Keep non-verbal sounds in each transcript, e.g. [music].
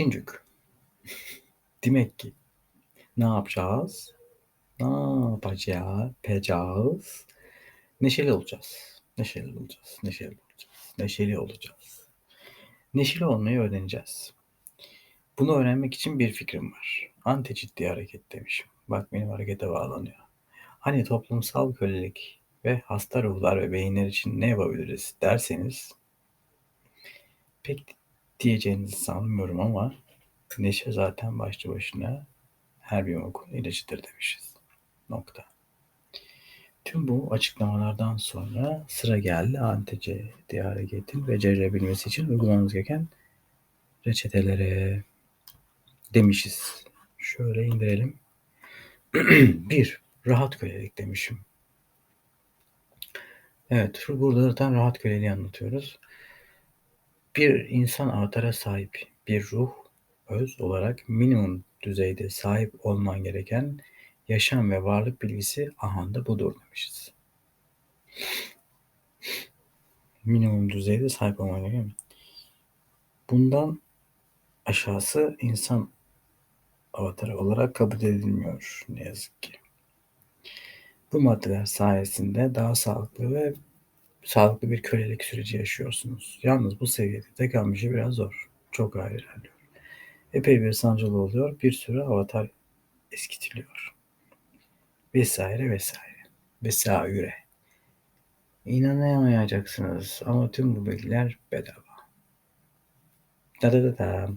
Şincük. Demek ki ne yapacağız? Ne yapacağız? Yapacağız. Neşeli olacağız. Neşeli olacağız. Neşeli olacağız. Neşeli olacağız. Neşeli olmayı öğreneceğiz. Bunu öğrenmek için bir fikrim var. Anti ciddi hareket demişim. Bak benim harekete bağlanıyor. Hani toplumsal kölelik ve hasta ruhlar ve beyinler için ne yapabiliriz derseniz pek diyeceğinizi sanmıyorum ama neşe zaten başlı başına her bir okun ilacıdır demişiz. Nokta. Tüm bu açıklamalardan sonra sıra geldi antice diye hareketin becerebilmesi için uygulamamız gereken reçetelere demişiz. Şöyle indirelim. [clears throat] bir, rahat kölelik demişim. Evet, burada zaten rahat köleliği anlatıyoruz. Bir insan avatara sahip bir ruh, öz olarak minimum düzeyde sahip olman gereken yaşam ve varlık bilgisi ahanda budur demişiz. Minimum düzeyde sahip olman gereken. Bundan aşağısı insan avatarı olarak kabul edilmiyor ne yazık ki. Bu maddeler sayesinde daha sağlıklı ve sağlıklı bir kölelik süreci yaşıyorsunuz. Yalnız bu seviyede tekamülü biraz zor. Çok ağır ilerliyor. Epey bir sancılı oluyor. Bir sürü avatar eskitiliyor. Vesaire vesaire. Vesaire. İnanamayacaksınız ama tüm bu bilgiler bedava. Da da da da.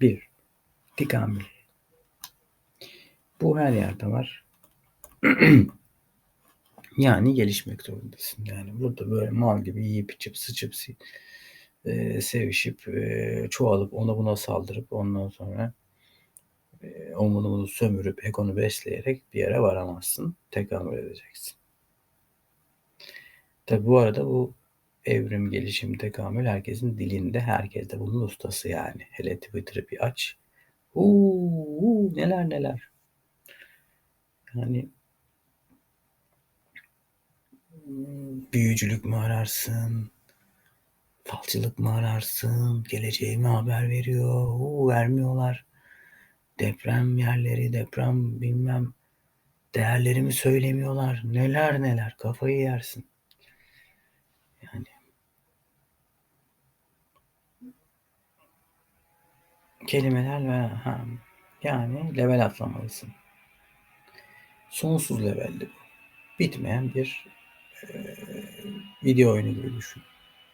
Bir. Tekamül. Bu her yerde var. [clears throat] yani gelişmek zorundasın. Yani burada böyle mal gibi yiyip içip sıçıp e, sevişip e, çoğalıp ona buna saldırıp ondan sonra e, omunu sömürüp egonu besleyerek bir yere varamazsın. Tekamül edeceksin. Tabi bu arada bu evrim, gelişim, tekamül herkesin dilinde. Herkes de bunun ustası yani. Hele Twitter'ı bir aç. Uuu neler neler. Yani büyücülük mü ararsın? Falcılık mı ararsın? Geleceği mi haber veriyor? Uu, vermiyorlar. Deprem yerleri, deprem bilmem değerlerimi söylemiyorlar. Neler neler kafayı yersin. Yani kelimeler ve ha, yani level atlamalısın. Sonsuz levelli bu. Bitmeyen bir video oyunu gibi düşün.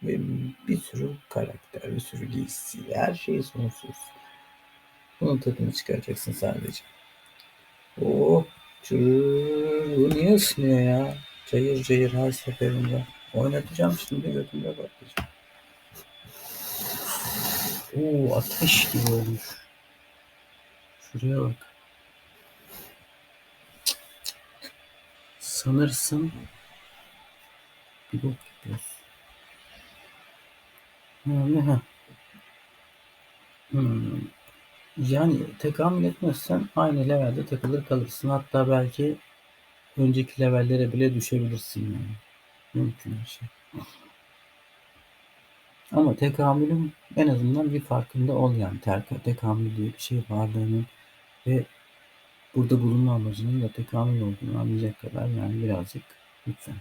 Ve bir sürü karakter, bir sürü giysi, her şey sonsuz. Bunun tadını çıkaracaksın sadece. Oh, çırrrr, bu niye ısınıyor ya? Cayır cayır her seferinde. Oynatacağım şimdi götümde bakacağım. Oo, ateş gibi olmuş. Şuraya bak. Sanırsın bir bok. Yani, ha. Yani tekamül etmezsen aynı levelde takılır kalırsın. Hatta belki önceki levellere bile düşebilirsin yani. Mümkün bir şey. Ama tekamülün en azından bir farkında ol yani. Tekamül diye bir şey varlığının ve burada bulunma amacının da tekamül olduğunu anlayacak kadar yani birazcık lütfen.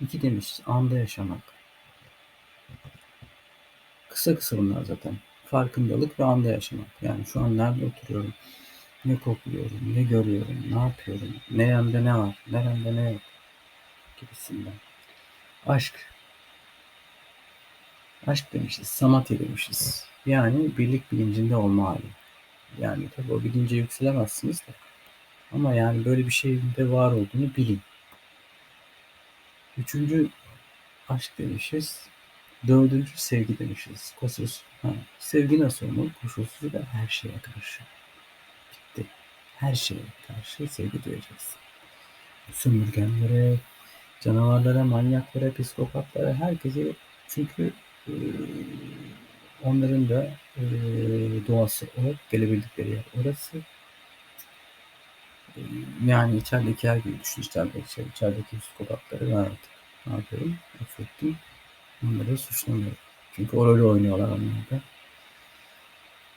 İki demiş, anda yaşamak. Kısa kısa bunlar zaten. Farkındalık ve anda yaşamak. Yani şu an nerede oturuyorum, ne kokluyorum, ne görüyorum, ne yapıyorum, neremde ne var, neremde ne yok gibisinden. Aşk. Aşk demişiz, samatya demişiz. Yani birlik bilincinde olma hali. Yani tabi o bilince yükselemezsiniz de. Ama yani böyle bir şeyin de var olduğunu bilin. Üçüncü aşk demişiz. Dördüncü sevgi demişiz. Koşulsuz. Ha, sevgi nasıl olmalı? Koşulsuz da her şeye karşı. Bitti. Her şeye karşı sevgi duyacaksın. Sömürgenlere, canavarlara, manyaklara, psikopatlara, herkese çünkü e, onların da e, doğası o, gelebildikleri yer orası. E, yani içerideki her gibi düşün, içerideki, şey, içerideki psikopatları ben ne yapıyorum? Affettim. Onları suçlamıyorum. Çünkü o rolü oynuyorlar onlar da.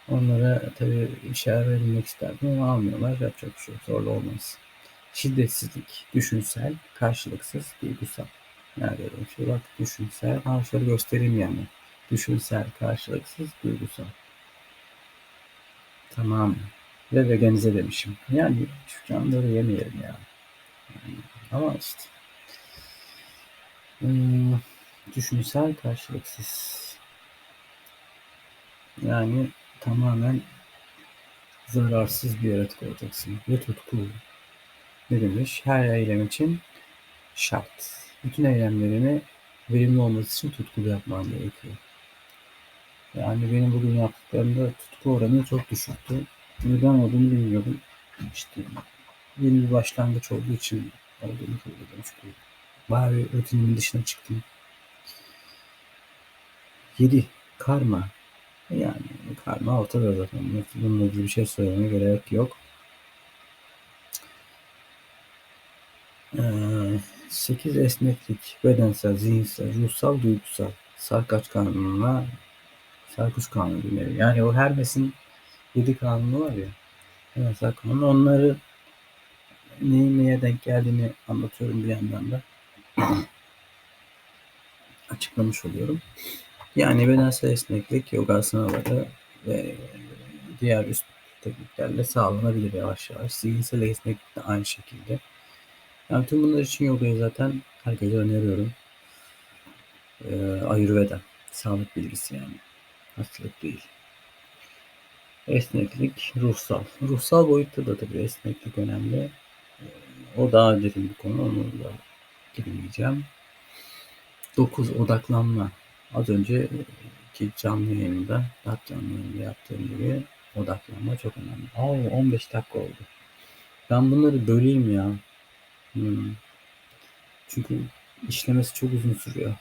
Onlara tabii işaret verilmek isterdim ama almıyorlar. Yapacak bir şey yok. Zorla olmaz. Şiddetsizlik, düşünsel, karşılıksız, duygusal. Nerede öyle bir şey? Bak düşünsel, harfleri göstereyim yani. Düşünsel, karşılıksız, duygusal. Tamam. Ve veganize demişim. Yani şu canları yemeyelim ya. Ama işte. Hmm, düşünsel, karşılıksız. Yani tamamen zararsız bir yaratık olacaksın. Ve tutku. Ne demiş? Her eylem için şart. Bütün eylemlerini verimli olması için tutkulu yapman gerekiyor. Yani benim bugün yaptıklarımda tutku oranı çok düşüktü. Neden olduğunu bilmiyordum. İşte yeni bir başlangıç olduğu için olduğunu kabul ediyorum. Bir rutinimin dışına çıktım. 7. Karma. Yani karma ortada zaten. Bununla ilgili bir şey söylemeye gerek yok. Ee, 8 esneklik, bedensel, zihinsel, ruhsal, duygusal. Sarkaç kanununa Sarkuş kanunu Yani o Hermes'in 7 kanunu var ya. Hermes kanunu. Onları neyin neye denk geldiğini anlatıyorum bir yandan da. [clears throat] Açıklamış oluyorum. Yani bedensel esneklik, yoga asanaları ve diğer üst tekniklerle sağlanabilir yavaş yavaş. Zihinsel esneklik de aynı şekilde. Yani tüm bunlar için yogayı zaten herkese öneriyorum. Ee, Ayurveda. Sağlık bilgisi yani. Hastalık değil. Esneklik, ruhsal. Ruhsal boyutta da tabii esneklik önemli. O daha derin bir konu. Onu da girmeyeceğim. 9. Odaklanma. Az önce ki canlı yayında, dat canlı yayında yaptığım gibi odaklanma çok önemli. Aa 15 dakika oldu. Ben bunları böleyim ya. Hmm. Çünkü işlemesi çok uzun sürüyor.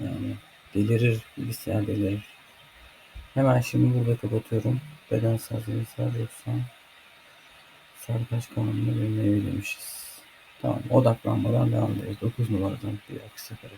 Yani delirir, bilgisayar delirir. Hemen şimdi burada kapatıyorum. Bedensel, zihinsel, ruhsal, sarkaç kanununu bilmeyi demişiz. Tamam, odaklanmadan devam ederiz. 9 numaradan bir aksi sefere.